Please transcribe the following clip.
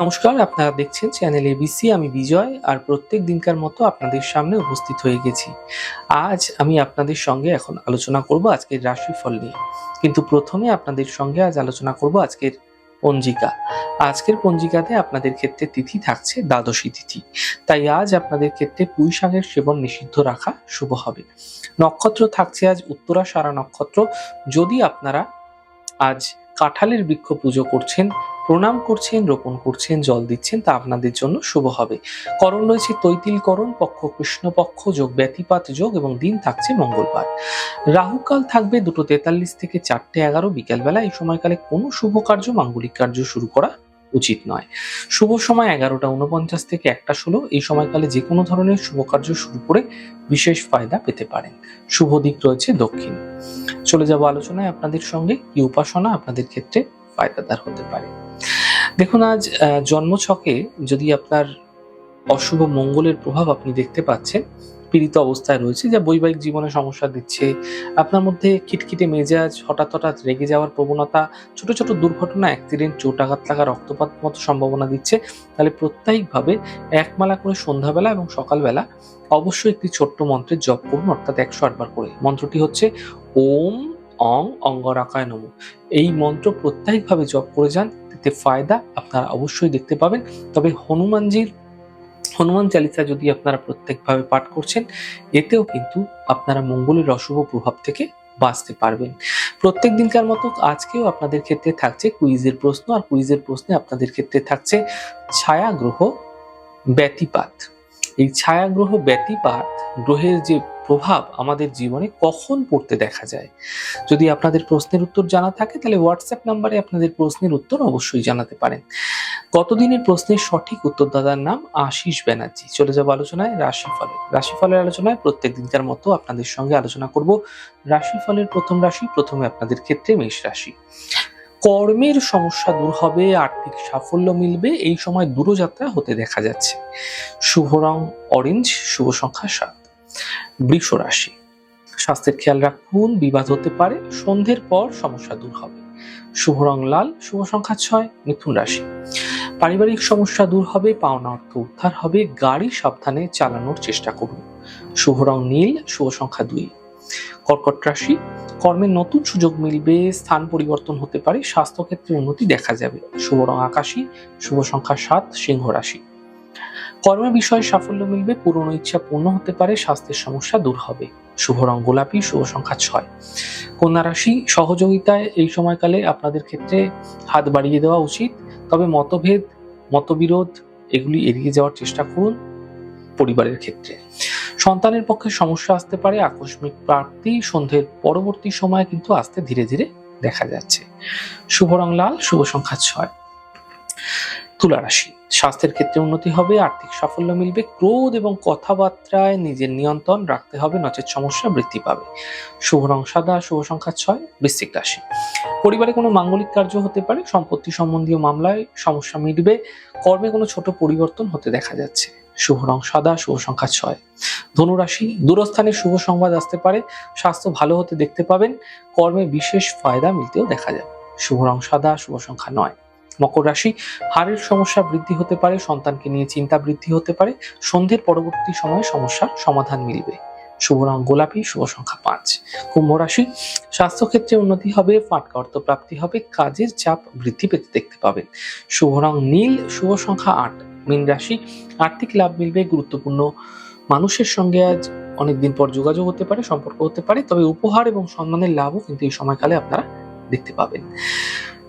নমস্কার, আপনারা দেখছেন চ্যানেল এবিসি আমি বিজয়, আর প্রত্যেক দিনকার মতো আপনাদের সামনে উপস্থিত হয়ে গেছি। আজ আমি আপনাদের সঙ্গে এখন আলোচনা করব আজকের রাশিফল নিয়ে। কিন্তু প্রথমে আপনাদের সঙ্গে আজ আলোচনা করব আজকের পঞ্জিকা। আজকের পঞ্জিকাতে আপনাদের ক্ষেত্রে তিথি থাকছে দ্বাদশী তিথি। তাই আজ আপনাদের ক্ষেত্রে পুঁই শাকের সেবন নিষিদ্ধ রাখা শুভ হবে। নক্ষত্র থাকছে আজ উত্তরা সারা নক্ষত্র। যদি আপনারা আজ কাঁঠালের বৃক্ষ পুজো করছেন প্রণাম করছেন, রোপণ করছেন, জল দিচ্ছেন, তা আপনাদের জন্য শুভ হবে। করণ রয়েছে তৈতিল করণ, পক্ষ কৃষ্ণপক্ষ যোগ ব্যতিপাত যোগ এবং দিন থাকছে মঙ্গলবার। রাহুকাল থাকবে দুটো তেতাল্লিশ থেকে চারটে এগারো বিকেলবেলা। এই সময়কালে কোনো শুভ কার্য, মাঙ্গলিক কার্য শুরু করা উচিত নয়। শুভ সময় এগারোটা উনপঞ্চাশ থেকে একটা ষোলো। এই সময়কালে যে কোনো ধরনের শুভ কার্য শুরু করে বিশেষ ফায়দা পেতে পারেন। শুভ দিক রয়েছে দক্ষিণ। চলে যাব আলোচনায়। আপনাদের সঙ্গে কি উপাসনা, আপনাদের ক্ষেত্রে ফায়দাদার হতে পারে। দেখুন, আজ জন্মছকে যদি আপনার অশুভ মঙ্গলের প্রভাব আপনি দেখতে পাচ্ছেন, পীড়িত অবস্থায় রয়েছে, যা বৈবাহিক জীবনে সমস্যা দিচ্ছে, আপনার মধ্যে খিটখিটে মেজাজ, হঠাৎ হঠাৎ রেগে যাওয়ার প্রবণতা, ছোট ছোট দুর্ঘটনা, অ্যাক্সিডেন্ট, চোট আঘাত লাগা রক্তপাত মতো সম্ভাবনা দিচ্ছে, তাহলে প্রত্যায়িকভাবে একমালা করে সন্ধ্যাবেলা এবং সকালবেলা অবশ্যই একটি ছোট্ট মন্ত্রের জপ করুন, অর্থাৎ একশো আটবার করে। মন্ত্রটি হচ্ছে, ওম অং অঙ্গরাকায় নম। এই মন্ত্র প্রত্যায়িকভাবে জপ করে যান, এতে ফায়দা আপনারা অবশ্যই দেখতে পাবেন। তবে হনুমানজির, হনুমান চালিসা যদি আপনারা প্রত্যেকভাবে পাঠ করছেন, এতেও কিন্তু আপনারা মঙ্গলের অশুভ প্রভাব থেকে বাঁচতে পারবেন। প্রত্যেক দিনকার মতো আজকেও আপনাদের ক্ষেত্রে থাকছে কুইজের প্রশ্ন, আর কুইজের প্রশ্নে আপনাদের ক্ষেত্রে থাকছে ছায়া গ্রহ ব্যতিপাত। এই ছায়া গ্রহ ব্যতিপাত, গ্রহের যে প্রভাব আমাদের জীবনে কখন পড়তে দেখা যায়? যদি আপনাদের প্রশ্নের উত্তর জানা থাকে, তাহলে হোয়াটসঅ্যাপ নাম্বারে আপনাদের প্রশ্নের উত্তর অবশ্যই জানাতে পারেন। গতদিনের প্রশ্নের সঠিক উত্তরদাতার নাম আশিস ব্যানার্জি? চলে যাব আলোচনায় রাশিফলের। রাশিফলের আলোচনায় প্রত্যেক দিনকার মতো আপনাদের সঙ্গে আলোচনা করব। রাশিফলের প্রথম রাশি, প্রথমে আপনাদের ক্ষেত্রে মেষ রাশি। কর্মের সমস্যা দূর হবে, আর্থিক সাফল্য মিলবে, এই সময় দূরযাত্রা হতে দেখা যাচ্ছে। শুভ রং অরেঞ্জ শুভ সংখ্যা সাত। বৃষ রাশি। স্বাস্থ্যের খেয়াল রাখুন, বিবাদ হতে পারে, সন্ধ্যের পর সমস্যা দূর হবে। শুভ রং লাল, শুভ সংখ্যা ছয়, মিথুন রাশি। পারিবারিক সমস্যা দূর হবে, পাওনা অর্থ উদ্ধার হবে, গাড়ি সাবধানে চালানোর চেষ্টা করুন। শুভ রং নীল, শুভ সংখ্যা দুই। কর্কট রাশি কর্মের নতুন সুযোগ মিলবে, স্থান পরিবর্তন হতে পারে, স্বাস্থ্যক্ষেত্রে উন্নতি দেখা যাবে। শুভ রং আকাশী, শুভ সংখ্যা সাত, সিংহ রাশি। কর্মের বিষয়ে সাফল্য মিলবে, পুরনো ইচ্ছা পূর্ণ হতে পারে, স্বাস্থ্যের সমস্যা দূর হবে। শুভ রং গোলাপি, শুভ সংখ্যা ছয়। কন্যা রাশি, সহযোগিতায় এই সময়কালে আপনাদের ক্ষেত্রে হাত বাড়িয়ে দেওয়া উচিত। তবে মতভেদ, মতবিরোধ, এগুলি এড়িয়ে যাওয়ার চেষ্টা করুন পরিবারের ক্ষেত্রে। সন্তানের পক্ষে সমস্যা আসতে পারে, আকস্মিক প্রাপ্তি, সন্ধ্যের পরবর্তী সময় কিন্তু আসতে ধীরে ধীরে দেখা যাচ্ছে। শুভ রং লাল, শুভ সংখ্যা ছয়। তুলা রাশি। স্বাস্থ্যের ক্ষেত্রে উন্নতি হবে, আর্থিক সাফল্য মিলবে, ক্রোধ এবং কথাবার্তায় নিজের নিয়ন্ত্রণ রাখতে হবে, নচেত সমস্যা বৃদ্ধি পাবে। শুভ রং সাদা, শুভ সংখ্যা ছয়, বৃশ্চিক রাশি। পরিবারে কোনো মাঙ্গলিক কার্য হতে পারে, সম্পত্তি সম্বন্ধীয় মামলায় সমস্যা মিটবে, কর্মে কোনো ছোট পরিবর্তন হতে দেখা যাচ্ছে। শুভ রং সাদা, শুভ সংখ্যা ছয়। ধনুরাশি, দূরস্থানে শুভ সংবাদ আসতে পারে, স্বাস্থ্য ভালো হতে দেখতে পাবেন, কর্মে বিশেষ ফায়দা মিলতেও দেখা যাবে। শুভ রং সাদা, শুভ সংখ্যা নয়। মকর রাশি, হাড়ের সমস্যা বৃদ্ধি হতে পারে, সন্তানকে নিয়ে চিন্তা বৃদ্ধি হতে পারে, সন্ধ্যের পরবর্তী সময়ে সমস্যার সমাধান মিলবে। শুভ রং গোলাপি, শুভ সংখ্যা পাঁচ। কুম্ভ রাশি, স্বাস্থ্যক্ষেত্রে উন্নতি হবে, ফাটকা অর্থ প্রাপ্তি হবে, কাজের চাপ বৃদ্ধি পেতে দেখতে পাবেন। শুভ রং নীল, শুভ সংখ্যা আট। মীন রাশি, আর্থিক লাভ মিলবে, গুরুত্বপূর্ণ মানুষের সঙ্গে আজ অনেকদিন পর যোগাযোগ হতে পারে, সম্পর্ক হতে পারে, তবে উপহার এবং সম্মানের লাভও কিন্তু এই সময়কালে আপনারা দেখতে পাবেন।